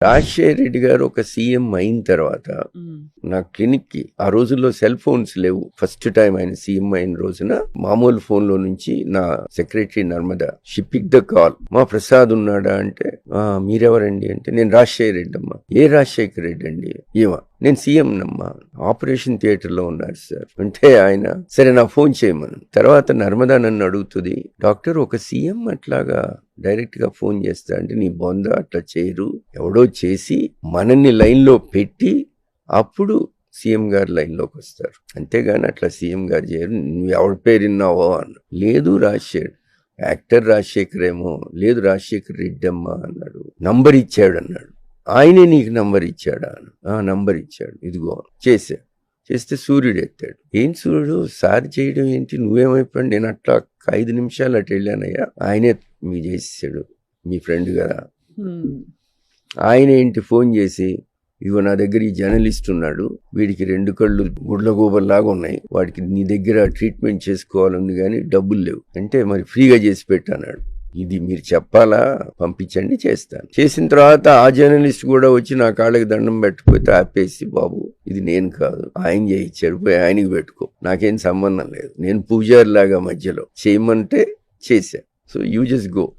రాజశేఖర రెడ్డి గారు ఒక సీఎం అయిన తర్వాత నా క్లినిక్కి ఆ రోజుల్లో సెల్ ఫోన్స్ లేవు. ఫస్ట్ టైం ఆయన సీఎం అయిన రోజున మామూలు ఫోన్లో నుంచి నా సెక్రటరీ నర్మదా షిప్పిక్ ద కాల్ మా ప్రసాద్ ఉన్నాడా? అంటే "ఆ, మీరెవరండి? అంటే నేను రాజశేఖర రెడ్డి అమ్మా ఏ రాజశేఖర రెడ్డి అండి? ఏమా నేను సీఎం నమ్మా. ఆపరేషన్ థియేటర్లో ఉన్నారు సార్. అంటే ఆయన సరే నా ఫోన్ చేయమను. తర్వాత నర్మదా నన్ను అడుగుతుంది డాక్టర్ ఒక సీఎం అట్లాగా డైరెక్ట్గా ఫోన్ చేస్తా అంటే నీ బొంద అట్లా చేయరు. ఎవడో చేసి మనల్ని లైన్లో పెట్టి అప్పుడు సీఎం గారు లైన్లోకి వస్తారు. అంతేగాని అట్లా సీఎం గారు చేయరు. నువ్వు ఎవరి పేరు విన్నావో అన్న. లేదు రాజశేఖర్. యాక్టర్ రాజశేఖర్ ఏమో. లేదు రాజశేఖర్ రెడ్డి అమ్మ అన్నాడు. నంబర్ ఇచ్చాడు అన్నాడు. ఆయనే నీకు నంబర్ ఇచ్చాడా అన్న. ఆ నంబర్ ఇచ్చాడు. ఇదిగో చేసా చేస్తే సూర్యుడు ఎత్తాడు. ఏం సూర్యుడు? సార్ చేయడం ఏంటి? నువ్వేమైపోయాడు నేను అట్లా ఐదు నిమిషాలు అటు వెళ్ళానయ్యా. ఆయనే మీ చేసేసాడు మీ ఫ్రెండ్ కదా. ఆయన ఏంటి ఫోన్ చేసి ఇగో నా దగ్గర ఈ జర్నలిస్ట్ ఉన్నాడు వీడికి రెండు కళ్ళు గుడ్లగూబల్లాగా ఉన్నాయి వాడికి నీ దగ్గర ట్రీట్మెంట్ చేసుకోవాలని కానీ డబ్బులు లేవు. అంటే మరి ఫ్రీగా చేసి పెట్టన్నాడు ఇది మీరు చెప్పాలా? పంపించండి చేస్తాను. చేసిన తర్వాత ఆ జర్నలిస్ట్ కూడా వచ్చి నా కాళ్ళకి దండం పెట్టకపోతే ఆపేసి బాబు ఇది నేను కాదు ఆయన చేయించాడు పోయి ఆయనకి పెట్టుకో. నాకేం సంబంధం లేదు. నేను పూజారి లాగా మధ్యలో చేయమంటే చేశా. So you just go.